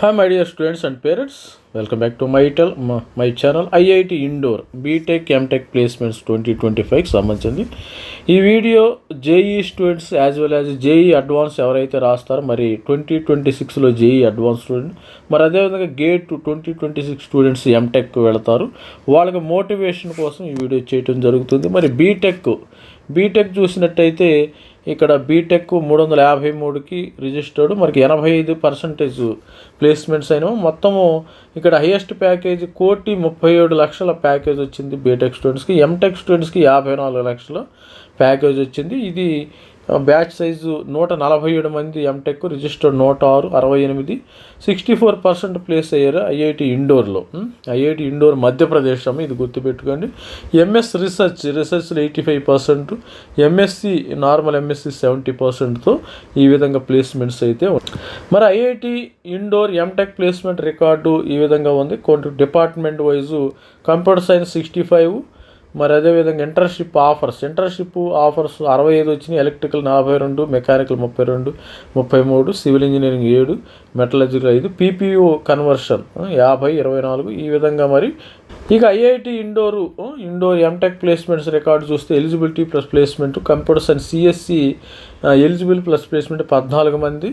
Hi my dear students and parents welcome back to my tell my channel IIT Indore BTech MTech placements twenty twenty ఫైవ్కి సంబంధించింది ఈ video JEE students as well as JEE advance ఎవరైతే రాస్తారో మరి twenty twenty సిక్స్లో JEE advance student మరి అదేవిధంగా GATE twenty twenty six students MTech వెళతారు. వాళ్ళకి మోటివేషన్ కోసం ఈ వీడియో చేయడం జరుగుతుంది. మరి బీటెక్ బీటెక్ చూసినట్టయితే ఇక్కడ బీటెక్ మూడు వందల యాభై మూడుకి రిజిస్టర్డ్ మనకి ఎనభై ఐదు పర్సంటేజ్ ప్లేస్మెంట్స్ అయినా మొత్తము ఇక్కడ హైయెస్ట్ ప్యాకేజ్ కోటి ముప్పై ఏడు లక్షల ప్యాకేజ్ వచ్చింది బీటెక్ స్టూడెంట్స్కి ఎంటెక్ స్టూడెంట్స్కి యాభై నాలుగు లక్షల ప్యాకేజ్ వచ్చింది. ఇది బ్యాచ్ సైజు నూట నలభై ఏడు మంది ఎంటెక్ రిజిస్టర్డ్ నూట ఆరు అరవై ఎనిమిది సిక్స్టీ ఫోర్ పర్సెంట్ ప్లేస్ అయ్యారు ఐఐటి ఇండోర్లో. ఐఐటి ఇండోర్ మధ్యప్రదేశ్ అమ్మ ఇది గుర్తుపెట్టుకోండి. MS research రీసెర్చ్లో eighty five percent MSc normal MSc seventy పర్సెంట్తో ఈ విధంగా ప్లేస్మెంట్స్ అయితే మరి IIT Indore MTech placement record ఈ విధంగా ఉంది. కొన్ని department wise computer science sixty five మరి అదేవిధంగా ఇంటర్న్షిప్ ఆఫర్స్. ఇంటర్న్షిప్ ఆఫర్స్ అరవై ఐదు వచ్చినాయి. ఎలక్ట్రికల్ నలభై రెండు మెకానికల్ ముప్పై రెండు ముప్పై మూడు సివిల్ ఇంజనీరింగ్ ఏడు మెటలజికల్ ఐదు పీపీఓ కన్వర్షన్ యాభై ఇరవై నాలుగు. ఈ విధంగా మరి ఇక IIT Indore Indore MTech placements record చూస్తే eligibility plus placement computers and CSC eligible plus placement పద్నాలుగు మంది.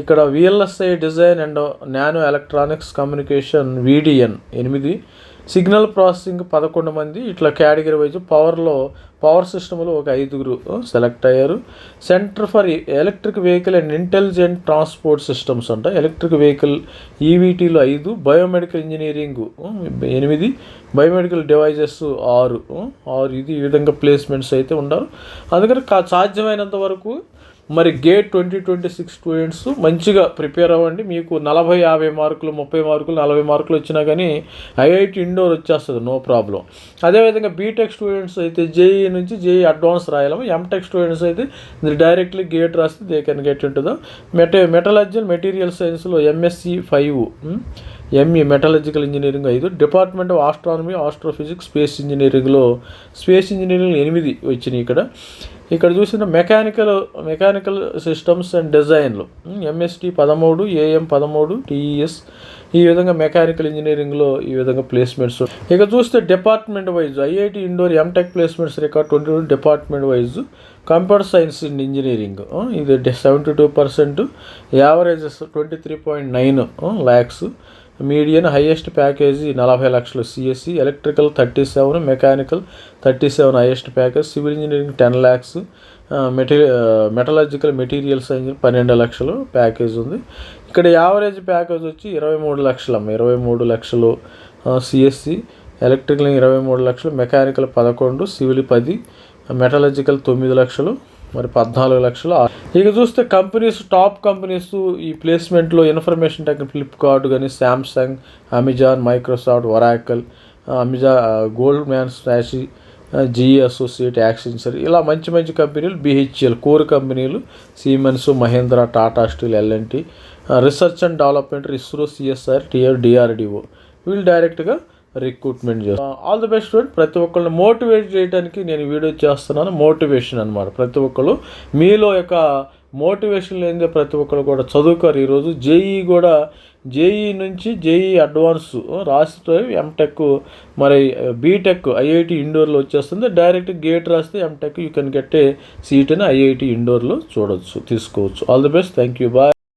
ఇక్కడ VLSI design and nano electronics communication వీడిఎన్ ఎనిమిది. సిగ్నల్ ప్రాసెసింగ్ పదకొండు మంది ఇట్లా కేటగిరీ వైజ్ పవర్లో పవర్ సిస్టంలో ఒక ఐదుగురు సెలెక్ట్ అయ్యారు. Centre for electric vehicle and intelligent transport systems అంట. ఎలక్ట్రిక్ వెహికల్ ఈవీటీలో ఐదు బయోమెడికల్ ఇంజనీరింగ్ ఎనిమిది బయోమెడికల్ డివైజెస్ ఆరు ఆరు ఇది ఈ విధంగా ప్లేస్మెంట్స్ అయితే ఉండరు అందుకని సాధ్యమైనంత వరకు మరి GATE twenty twenty six students మంచిగా ప్రిపేర్ అవ్వండి. మీకు నలభై యాభై మార్కులు ముప్పై మార్కులు నలభై మార్కులు వచ్చినా కానీ ఐఐటి ఇండోర్ వచ్చేస్తుంది నో ప్రాబ్లం. అదేవిధంగా బీటెక్ స్టూడెంట్స్ అయితే జేఈ నుంచి జేఈ అడ్వాన్స్ రాయలేము. ఎంటెక్ స్టూడెంట్స్ అయితే డైరెక్ట్లీ గేట్ రాస్తే దే కెన్ గెట్ ఉంటుంది మెట మెటలజీ మెటీరియల్ సైన్స్లో MSc five. ME metallurgical engineering ఐదు department of astronomy astrophysics space ఇంజనీరింగ్లో స్పేస్ ఇంజనీరింగ్ ఎనిమిది వచ్చినాయి ఇక్కడ. ఇక్కడ చూసిన మెకానికల్ మెకానికల్ సిస్టమ్స్ అండ్ డిజైన్లు ఎంఎస్టీ పదమూడు ఏఎం పదమూడు టీఈఎస్ ఈ విధంగా మెకానికల్ ఇంజనీరింగ్లో ఈ విధంగా ప్లేస్మెంట్స్ ఇక చూస్తే department wise IIT Indore MTech placements record twenty two department wise computer science and engineering ఇది seventy two percent averages twenty three point nine lakhs median highest package నలభై లక్షలు CSE electrical thirty seven mechanical thirty seven highest package civil engineering ten lakhs మెటీ metallurgical materials engineer పన్నెండు లక్షలు package ఉంది. ఇక్కడ average package వచ్చి ఇరవై మూడు లక్షలమ్మ ఇరవై మూడు లక్షలు సిఎస్సి ఎలక్ట్రికల్ ఇరవై మూడు లక్షలు మెకానికల్ పదకొండు సివిల్ పది మెటలాజికల్ తొమ్మిది లక్షలు మరి పద్నాలుగు లక్షలు. ఇక చూస్తే కంపెనీస్ టాప్ కంపెనీస్ ఈ ప్లేస్మెంట్లో ఇన్ఫర్మేషన్ టెక్ ఫ్లిప్కార్ట్ కానీ Samsung Amazon Microsoft Oracle అమెజా Goldman స్టాషి జిఈ అసోసియేట్ యాక్సెంచర్ ఇలా మంచి మంచి కంపెనీలు బిహెచ్ఎల్ కోర్ కంపెనీలు Siemens Mahindra Tata steel LNT research and development ISRO CSR TR DRDO వీళ్ళు డైరెక్ట్గా రిక్రూట్మెంట్ చేస్తాను ఆల్ ది బెస్ట్ స్టూడెంట్ ప్రతి ఒక్కళ్ళని మోటివేట్ చేయడానికి నేను వీడియో చేస్తున్నాను. మోటివేషన్ అనమాట ప్రతి ఒక్కరు మీలో యొక్క మోటివేషన్ లేనిదే ప్రతి ఒక్కరు కూడా చదువుకారు ఈరోజు. జేఈ కూడా జేఈ నుంచి జేఈ అడ్వాన్స్ రాస్తే ఎంటెక్ మరి బీటెక్ ఐఐటి ఇండోర్లో వచ్చేస్తుంది. డైరెక్ట్ గేట్ రాస్తే MTech you can get a seat అని ఐఐటి ఇండోర్లో చూడవచ్చు తీసుకోవచ్చు. All the best thank you bye